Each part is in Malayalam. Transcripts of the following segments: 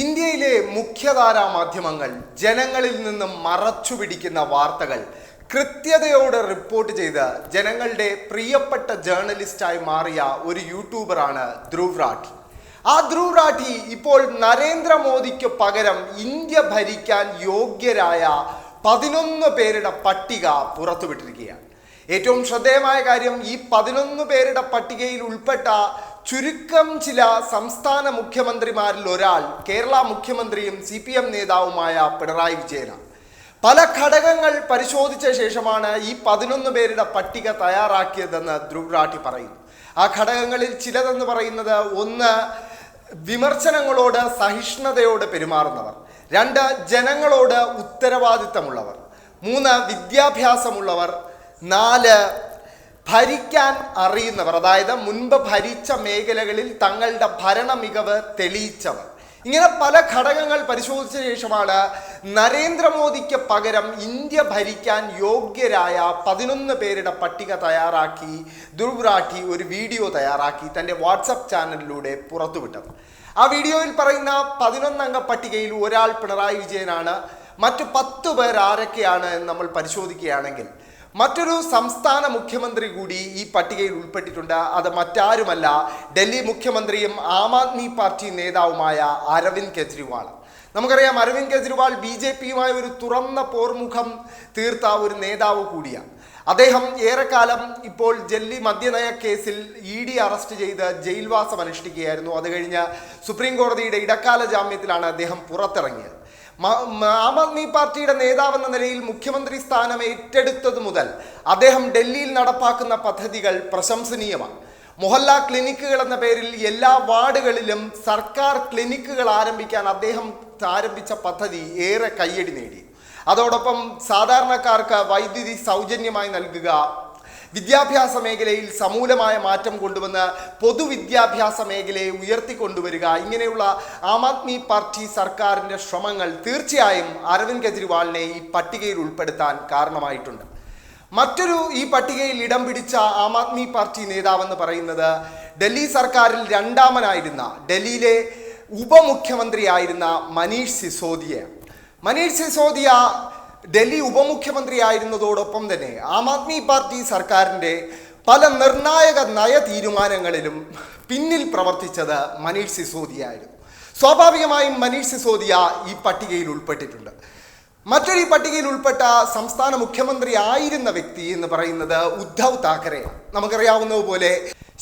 ഇന്ത്യയിലെ മുഖ്യധാരാ മാധ്യമങ്ങൾ ജനങ്ങളിൽ നിന്ന് മറച്ചു പിടിക്കുന്ന വാർത്തകൾ. കൃത്യതയോടെ റിപ്പോർട്ട് ചെയ്ത് ജനങ്ങളുടെ പ്രിയപ്പെട്ട ജേർണലിസ്റ്റായി മാറിയ ഒരു യൂട്യൂബറാണ് ധ്രുവ് റാഠി. ആ ധ്രുവ് റാഠി ഇപ്പോൾ നരേന്ദ്രമോദിക്ക് പകരം ഇന്ത്യ ഭരിക്കാൻ യോഗ്യരായ പതിനൊന്ന് പേരുടെ പട്ടിക പുറത്തുവിട്ടിരിക്കുകയാണ്. ഏറ്റവും ശ്രദ്ധേയമായ കാര്യം ഈ പതിനൊന്ന് പേരുടെ പട്ടികയിൽ ഉൾപ്പെട്ട ചുരുക്കം ചില സംസ്ഥാന മുഖ്യമന്ത്രിമാരിൽ ഒരാൾ കേരള മുഖ്യമന്ത്രിയും സി പി എം നേതാവുമായ പിണറായി വിജയനാണ്. പല ഘടകങ്ങൾ പരിശോധിച്ച ശേഷമാണ് ഈ പതിനൊന്ന് പേരുടെ പട്ടിക തയ്യാറാക്കിയതെന്ന് ധ്രുവ് റാഠി പറയുന്നു. ആ ഘടകങ്ങളിൽ ചിലതെന്ന് പറയുന്നത് ഒന്ന് വിമർശനങ്ങളോട് സഹിഷ്ണുതയോട് പെരുമാറുന്നവർ. രണ്ട് ജനങ്ങളോട് ഉത്തരവാദിത്തമുള്ളവർ. മൂന്ന് വിദ്യാഭ്യാസമുള്ളവർ. നാല് ഭരിക്കാൻ അറിയുന്നവർ അതായത് മുൻപ് ഭരിച്ച മേഖലകളിൽ തങ്ങളുടെ ഭരണ മികവ് തെളിയിച്ചവർ. ഇങ്ങനെ പല ഘടകങ്ങൾ പരിശോധിച്ച ശേഷമാണ് നരേന്ദ്രമോദിക്ക് പകരം ഇന്ത്യ ഭരിക്കാൻ യോഗ്യരായ പതിനൊന്ന് പേരുടെ പട്ടിക തയ്യാറാക്കി ദുർവ്രാഠി ഒരു വീഡിയോ തയ്യാറാക്കി തന്റെ വാട്സപ്പ് ചാനലിലൂടെ പുറത്തുവിട്ടത്. ആ വീഡിയോയിൽ പറയുന്ന പതിനൊന്നംഗ പട്ടികയിൽ ഒരാൾ പിണറായി വിജയനാണ്. മറ്റു പത്ത് പേർ ആരൊക്കെയാണ് നമ്മൾ പരിശോധിക്കുകയാണെങ്കിൽ മറ്റൊരു സംസ്ഥാന മുഖ്യമന്ത്രി കൂടി ഈ പട്ടികയിൽ ഉൾപ്പെട്ടിട്ടുണ്ട്. അത് മറ്റാരുമല്ല ഡൽഹി മുഖ്യമന്ത്രിയും ആം ആദ്മി പാർട്ടി നേതാവുമായ അരവിന്ദ് കെജ്രിവാൾ. നമുക്കറിയാം അരവിന്ദ് കെജ്രിവാൾ ബി ജെ പിയുമായി ഒരു തുറന്ന പോർമുഖം തീർത്ത ഒരു നേതാവ് കൂടിയാണ്. അദ്ദേഹം ഏറെക്കാലം ഇപ്പോൾ ജെല്ലി മദ്യനയ കേസിൽ ഇ ഡി അറസ്റ്റ് ചെയ്ത് ജയിൽവാസം അനുഷ്ഠിക്കുകയായിരുന്നു. അത് കഴിഞ്ഞ് സുപ്രീം കോടതിയുടെ ഇടക്കാല ജാമ്യത്തിലാണ് അദ്ദേഹം പുറത്തിറങ്ങിയത്. ആം ആദ്മി പാർട്ടിയുടെ നേതാവെന്ന നിലയിൽ മുഖ്യമന്ത്രി സ്ഥാനം ഏറ്റെടുത്തത് മുതൽ അദ്ദേഹം ഡൽഹിയിൽ നടപ്പാക്കുന്ന പദ്ധതികൾ പ്രശംസനീയമാണ്. മൊഹല്ല ക്ലിനിക്കുകൾ എന്ന പേരിൽ എല്ലാ വാർഡുകളിലും സർക്കാർ ക്ലിനിക്കുകൾ ആരംഭിക്കാൻ അദ്ദേഹം ആരംഭിച്ച പദ്ധതി ഏറെ കയ്യടി നേടി. അതോടൊപ്പം സാധാരണക്കാർക്ക് വൈദ്യുതി സൗജന്യമായി നൽകുക വിദ്യാഭ്യാസ മേഖലയിൽ സമൂലമായ മാറ്റം കൊണ്ടുവന്ന് പൊതുവിദ്യാഭ്യാസ മേഖലയെ ഉയർത്തിക്കൊണ്ടുവരിക. ഇങ്ങനെയുള്ള ആം ആദ്മി പാർട്ടി സർക്കാരിന്റെ ശ്രമങ്ങൾ തീർച്ചയായും അരവിന്ദ് കെജ്രിവാളിനെ ഈ പട്ടികയിൽ ഉൾപ്പെടുത്താൻ കാരണമായിട്ടുണ്ട്. മറ്റൊരു ഈ പട്ടികയിൽ ഇടം പിടിച്ച ആം ആദ്മി പാർട്ടി നേതാവെന്ന് പറയുന്നത് ഡൽഹി സർക്കാരിൽ രണ്ടാമനായിരുന്ന ഡൽഹിയിലെ ഉപമുഖ്യമന്ത്രിയായിരുന്ന മനീഷ് സിസോദിയ. മനീഷ് സിസോദിയ ഡൽഹി ഉപമുഖ്യമന്ത്രി ആയിരുന്നതോടൊപ്പം തന്നെ ആം ആദ്മി പാർട്ടി സർക്കാരിന്റെ പല നിർണായക നയ തീരുമാനങ്ങളിലും പിന്നിൽ പ്രവർത്തിച്ചത് മനീഷ് സിസോദിയ ആയിരുന്നു സ്വാഭാവികമായും മനീഷ് സിസോദിയ ഈ പട്ടികയിൽ ഉൾപ്പെട്ടിട്ടുണ്ട്. മറ്റൊരു പട്ടികയിൽ ഉൾപ്പെട്ട സംസ്ഥാന മുഖ്യമന്ത്രി ആയിരുന്ന വ്യക്തി എന്ന് പറയുന്നത് ഉദ്ധവ് താക്കറെ നമുക്കറിയാവുന്നതുപോലെ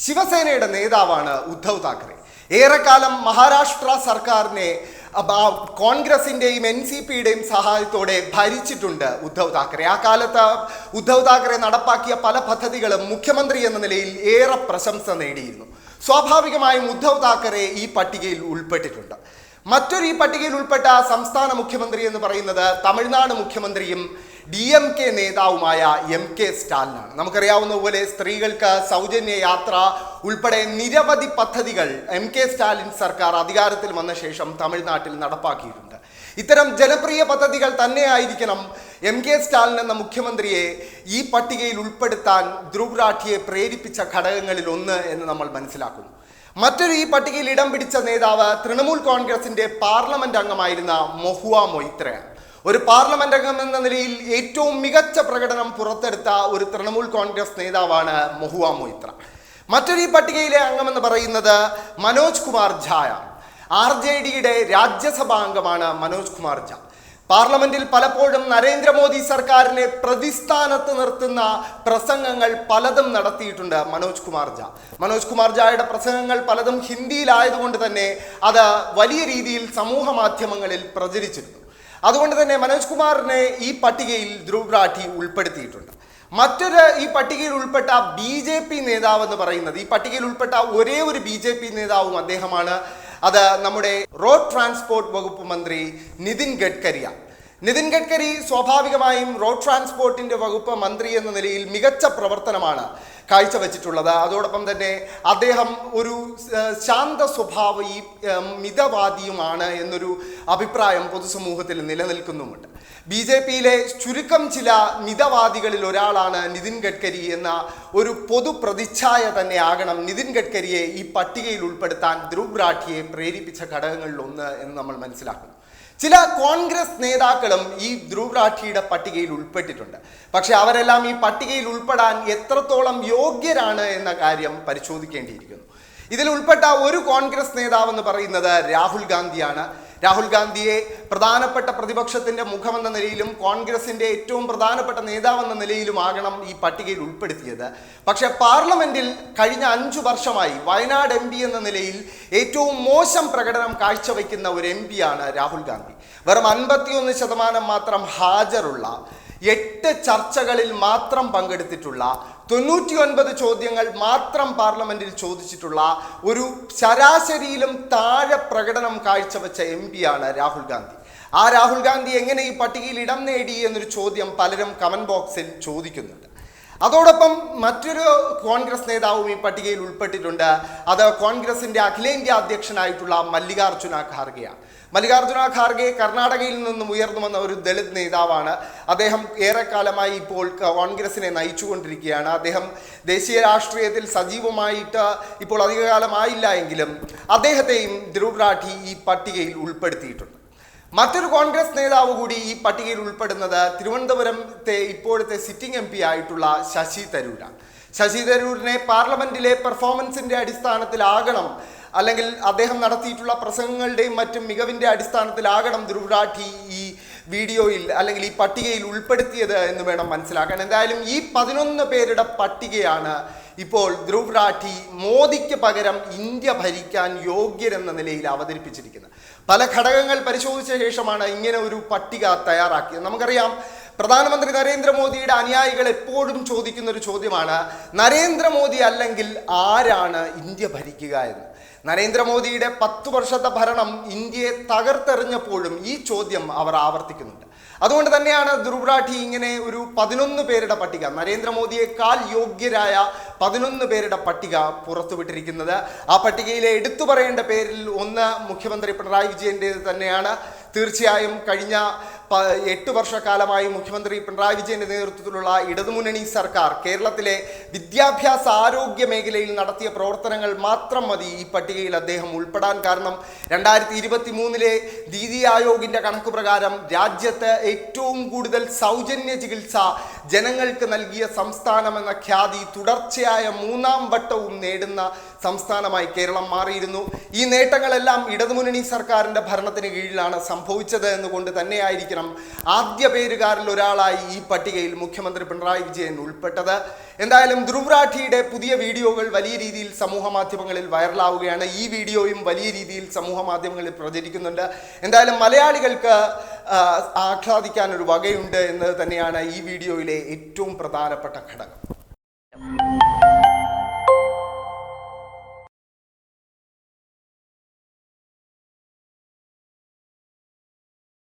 ശിവസേനയുടെ നേതാവാണ് ഉദ്ധവ് താക്കറെ. ഏറെക്കാലം മഹാരാഷ്ട്ര സർക്കാരിനെ കോൺഗ്രസിന്റെയും എൻ സി പിയുടെയും സഹായത്തോടെ ഭരിച്ചിട്ടുണ്ട് ഉദ്ധവ് താക്കറെ. ആ കാലത്ത് ഉദ്ധവ് താക്കറെ നടപ്പാക്കിയ പല പദ്ധതികളും മുഖ്യമന്ത്രി എന്ന നിലയിൽ ഏറെ പ്രശംസ നേടിയിരുന്നു. സ്വാഭാവികമായും ഉദ്ധവ് താക്കറെ ഈ പട്ടികയിൽ ഉൾപ്പെട്ടിട്ടുണ്ട്. മറ്റൊരു ഈ പട്ടികയിൽ ഉൾപ്പെട്ട സംസ്ഥാന മുഖ്യമന്ത്രി എന്ന് പറയുന്നത് തമിഴ്നാട് മുഖ്യമന്ത്രിയും ഡി എം കെ നേതാവുമായ എം കെ സ്റ്റാലിനാണ്. നമുക്കറിയാവുന്ന പോലെ സ്ത്രീകൾക്ക് സൗജന്യ യാത്ര ഉൾപ്പെടെ നിരവധി പദ്ധതികൾ എം കെ സ്റ്റാലിൻ സർക്കാർ അധികാരത്തിൽ വന്ന ശേഷം തമിഴ്നാട്ടിൽ നടപ്പാക്കിയിട്ടുണ്ട്. ഇത്തരം ജനപ്രിയ പദ്ധതികൾ തന്നെയായിരിക്കണം എം കെ സ്റ്റാലിൻ എന്ന മുഖ്യമന്ത്രിയെ ഈ പട്ടികയിൽ ഉൾപ്പെടുത്താൻ ധ്രുവ് രാഠിയെ പ്രേരിപ്പിച്ച ഘടകങ്ങളിൽ ഒന്ന് എന്ന് നമ്മൾ മനസ്സിലാക്കുന്നു. മറ്റൊരു ഈ പട്ടികയിൽ ഇടം പിടിച്ച നേതാവ് തൃണമൂൽ കോൺഗ്രസിന്റെ പാർലമെന്റ് അംഗമായിരുന്ന മൊഹുവ മൊയ്ത്രയാണ്. ഒരു പാർലമെന്റ് അംഗം എന്ന നിലയിൽ ഏറ്റവും മികച്ച പ്രകടനം പുറത്തെടുത്ത ഒരു തൃണമൂൽ കോൺഗ്രസ് നേതാവാണ് മൊഹുവ മൊയ്ത്ര. മറ്റൊരു പട്ടികയിലെ അംഗമെന്ന് പറയുന്നത് മനോജ് കുമാർ ഝായ. ആർ ജെ ഡിയുടെ രാജ്യസഭാ അംഗമാണ് മനോജ് കുമാർ ഝാ. പാർലമെന്റിൽ പലപ്പോഴും നരേന്ദ്രമോദി സർക്കാരിനെ പ്രതിസ്ഥാനത്ത് നിർത്തുന്ന പ്രസംഗങ്ങൾ പലതും നടത്തിയിട്ടുണ്ട് മനോജ് കുമാർ ഝ. മനോജ് കുമാർ ഝായുടെ പ്രസംഗങ്ങൾ പലതും ഹിന്ദിയിലായതുകൊണ്ട് തന്നെ അത് വലിയ രീതിയിൽ സമൂഹ മാധ്യമങ്ങളിൽ പ്രചരിച്ചിരുന്നു. അതുകൊണ്ട് തന്നെ മനോജ് കുമാറിനെ ഈ പട്ടികയിൽ ധ്രുവ് റാഠി ഉൾപ്പെടുത്തിയിട്ടുണ്ട്. മറ്റൊരു ഈ പട്ടികയിൽ ഉൾപ്പെട്ട ബി ജെ പി നേതാവ് എന്ന് പറയുന്നത് ഈ പട്ടികയിൽ ഉൾപ്പെട്ട ഒരേ ഒരു ബി ജെ പി നേതാവും അദ്ദേഹമാണ്. അത് നമ്മുടെ റോഡ് ട്രാൻസ്പോർട്ട് വകുപ്പ് മന്ത്രി നിതിൻ ഗഡ്കരിയാണ്. നിതിൻ ഗഡ്കരി സ്വാഭാവികമായും റോഡ് ട്രാൻസ്പോർട്ടിന്റെ വകുപ്പ് മന്ത്രി എന്ന നിലയിൽ മികച്ച പ്രവർത്തനമാണ്. കാഴ്ചവെച്ചിട്ടുള്ളത് അതോടൊപ്പം തന്നെ അദ്ദേഹം ഒരു ശാന്ത സ്വഭാവി ഈ മിതവാദിയുമാണ് എന്നൊരു അഭിപ്രായം പൊതുസമൂഹത്തിൽ നിലനിൽക്കുന്നുമുണ്ട്. ബി ജെ പിയിലെ ചുരുക്കം ചില മിതവാദികളിൽ ഒരാളാണ് നിതിൻ ഗഡ്കരി എന്ന ഒരു പൊതു പ്രതിച്ഛായ തന്നെ ആകണം. നിതിൻ ഗഡ്കരിയെ ഈ പട്ടികയിൽ ഉൾപ്പെടുത്താൻ ധ്രുവ് രാഠിയെ പ്രേരിപ്പിച്ച ഘടകങ്ങളിലൊന്ന് എന്ന് നമ്മൾ മനസ്സിലാക്കുന്നു. ചില കോൺഗ്രസ് നേതാക്കളും ഈ ധ്രുവ് രാഠിയുടെ പട്ടികയിൽ ഉൾപ്പെട്ടിട്ടുണ്ട്. പക്ഷെ അവരെല്ലാം ഈ പട്ടികയിൽ ഉൾപ്പെടാൻ എത്രത്തോളം യോഗ്യരാണ് എന്ന കാര്യം പരിശോധിക്കേണ്ടിയിരിക്കുന്നു. ഇതിൽ ഉൾപ്പെട്ട ഒരു കോൺഗ്രസ് നേതാവ് എന്ന് പറയുന്നത് രാഹുൽ ഗാന്ധിയാണ്. രാഹുൽ ഗാന്ധിയെ പ്രധാനപ്പെട്ട പ്രതിപക്ഷത്തിന്റെ മുഖമെന്ന നിലയിലും കോൺഗ്രസിന്റെ ഏറ്റവും പ്രധാനപ്പെട്ട നേതാവെന്ന നിലയിലും നിലയിലുമാകണം ഈ പട്ടികയിൽ ഉൾപ്പെടുത്തിയത്. പക്ഷെ പാർലമെന്റിൽ കഴിഞ്ഞ അഞ്ചു വർഷമായി വയനാട് എം എന്ന നിലയിൽ ഏറ്റവും മോശം പ്രകടനം കാഴ്ചവെക്കുന്ന ഒരു എം ആണ് രാഹുൽ ഗാന്ധി. വെറും അൻപത്തിയൊന്ന് ശതമാനം മാത്രം ഹാജറുള്ള എട്ട് ചർച്ചകളിൽ മാത്രം പങ്കെടുത്തിട്ടുള്ള തൊണ്ണൂറ്റി ഒൻപത് ചോദ്യങ്ങൾ മാത്രം പാർലമെന്റിൽ ചോദിച്ചിട്ടുള്ള ഒരു ശരാശരിയിലും താഴെ പ്രകടനം കാഴ്ചവെച്ച എം പിയാണ് രാഹുൽ ഗാന്ധി. ആ രാഹുൽ ഗാന്ധി എങ്ങനെ ഈ പട്ടികയിൽ ഇടം നേടി എന്നൊരു ചോദ്യം പലരും കമന്റ് ബോക്സിൽ ചോദിക്കുന്നുണ്ട്. അതോടൊപ്പം മറ്റൊരു കോൺഗ്രസ് നേതാവും ഈ പട്ടികയിൽ ഉൾപ്പെട്ടിട്ടുണ്ട്. അത് കോൺഗ്രസിന്റെ അഖിലേന്ത്യാ അധ്യക്ഷനായിട്ടുള്ള മല്ലികാർജുന ഖാർഗെയാണ് മല്ലികാർജുന ഖാർഗെ കർണാടകയിൽ നിന്നും ഉയർന്നു വന്ന ഒരു ദളിത് നേതാവാണ്. അദ്ദേഹം ഏറെക്കാലമായി ഇപ്പോൾ കോൺഗ്രസിനെ നയിച്ചുകൊണ്ടിരിക്കുകയാണ്. അദ്ദേഹം ദേശീയ രാഷ്ട്രീയത്തിൽ സജീവമായിട്ട് ഇപ്പോൾ അധികകാലമായില്ല എങ്കിലും അദ്ദേഹത്തെയും ധ്രുവ് രാഠി ഈ പട്ടികയിൽ ഉൾപ്പെടുത്തിയിട്ടുണ്ട്. മറ്റൊരു കോൺഗ്രസ് നേതാവ് കൂടി ഈ പട്ടികയിൽ ഉൾപ്പെടുന്നത് തിരുവനന്തപുരത്തെ ഇപ്പോഴത്തെ സിറ്റിംഗ് എം ആയിട്ടുള്ള ശശി തരൂരാണ്. ശശി തരൂരിനെ പാർലമെന്റിലെ പെർഫോമൻസിന്റെ അടിസ്ഥാനത്തിലാകണം അല്ലെങ്കിൽ അദ്ദേഹം നടത്തിയിട്ടുള്ള പ്രസംഗങ്ങളുടെയും മറ്റും മികവിന്റെ അടിസ്ഥാനത്തിലാകണം ധ്രുവരാഠി ഈ വീഡിയോയിൽ അല്ലെങ്കിൽ ഈ പട്ടികയിൽ ഉൾപ്പെടുത്തിയത് എന്ന് വേണം മനസ്സിലാക്കാൻ. എന്തായാലും ഈ പതിനൊന്ന് പേരുടെ പട്ടികയാണ് ഇപ്പോൾ ധ്രുവ് രാഠി മോദിക്ക് പകരം ഇന്ത്യ ഭരിക്കാൻ യോഗ്യരെന്ന നിലയിൽ അവതരിപ്പിച്ചിരിക്കുന്നത് പല ഘടകങ്ങൾ പരിശോധിച്ച ശേഷമാണ് ഇങ്ങനെ ഒരു പട്ടിക തയ്യാറാക്കിയത്. നമുക്കറിയാം പ്രധാനമന്ത്രി നരേന്ദ്രമോദിയുടെ അനുയായികൾ എപ്പോഴും ചോദിക്കുന്ന ഒരു ചോദ്യമാണ് നരേന്ദ്രമോദി അല്ലെങ്കിൽ ആരാണ് ഇന്ത്യ ഭരിക്കുക എന്ന്? നരേന്ദ്രമോദിയുടെ പത്തു വർഷത്തെ ഭരണം ഇന്ത്യയെ തകർത്തെറിഞ്ഞപ്പോഴും ഈ ചോദ്യം അവർ ആവർത്തിക്കുന്നുണ്ട്. അതുകൊണ്ട് തന്നെയാണ് ധ്രുവ് രാഠി ഇങ്ങനെ ഒരു പതിനൊന്ന് പേരുടെ പട്ടിക നരേന്ദ്രമോദിയേക്കാൾ യോഗ്യരായ പതിനൊന്ന് പേരുടെ പട്ടിക പുറത്തുവിട്ടിരിക്കുന്നത്. ആ പട്ടികയിലെ എടുത്തു പറയേണ്ട പേരിൽ ഒന്ന് മുഖ്യമന്ത്രി പിണറായി വിജയന്റേത് തന്നെയാണ്. തീർച്ചയായും കഴിഞ്ഞ എട്ട് വർഷക്കാലമായി മുഖ്യമന്ത്രി പിണറായി വിജയന്റെ നേതൃത്വത്തിലുള്ള ഇടതുമുന്നണി സർക്കാർ കേരളത്തിലെ വിദ്യാഭ്യാസ ആരോഗ്യ മേഖലയിൽ നടത്തിയ പ്രവർത്തനങ്ങൾ മാത്രം മതി ഈ പട്ടികയിൽ അദ്ദേഹം ഉൾപ്പെടാൻ. കാരണം രണ്ടായിരത്തി ഇരുപത്തി മൂന്നിലെ നീതി ആയോഗിന്റെ കണക്ക് പ്രകാരം രാജ്യത്ത് ഏറ്റവും കൂടുതൽ സൗജന്യ ചികിത്സ ജനങ്ങൾക്ക് നൽകിയ സംസ്ഥാനം എന്ന ഖ്യാതി തുടർച്ചയായ മൂന്നാം വട്ടവും നേടുന്ന സംസ്ഥാനമായി കേരളം മാറിയിരുന്നു. ഈ നേട്ടങ്ങളെല്ലാം ഇടതുമുന്നണി സർക്കാരിന്റെ ഭരണത്തിന് കീഴിലാണ് സംഭവിച്ചത് എന്നുകൊണ്ട് തന്നെയായിരിക്കണം ആദ്യ പേരുകാരിൽ ഒരാളായി ഈ പട്ടികയിൽ മുഖ്യമന്ത്രി പിണറായി വിജയൻ ഉൾപ്പെട്ടത്. എന്തായാലും ധ്രുവ്രാഠിയുടെ പുതിയ വീഡിയോകൾ വലിയ രീതിയിൽ സമൂഹ മാധ്യമങ്ങളിൽ വൈറലാവുകയാണ്. ഈ വീഡിയോയും വലിയ രീതിയിൽ സമൂഹ മാധ്യമങ്ങളിൽ പ്രചരിക്കുന്നുണ്ട്. എന്തായാലും മലയാളികൾക്ക് ആ, ആഹ്ലാദിക്കാൻ ഒരു വകയുണ്ട് എന്ന് തന്നെയാണ് ഈ വീഡിയോയിലെ ഏറ്റവും പ്രധാനപ്പെട്ട ഘടകം.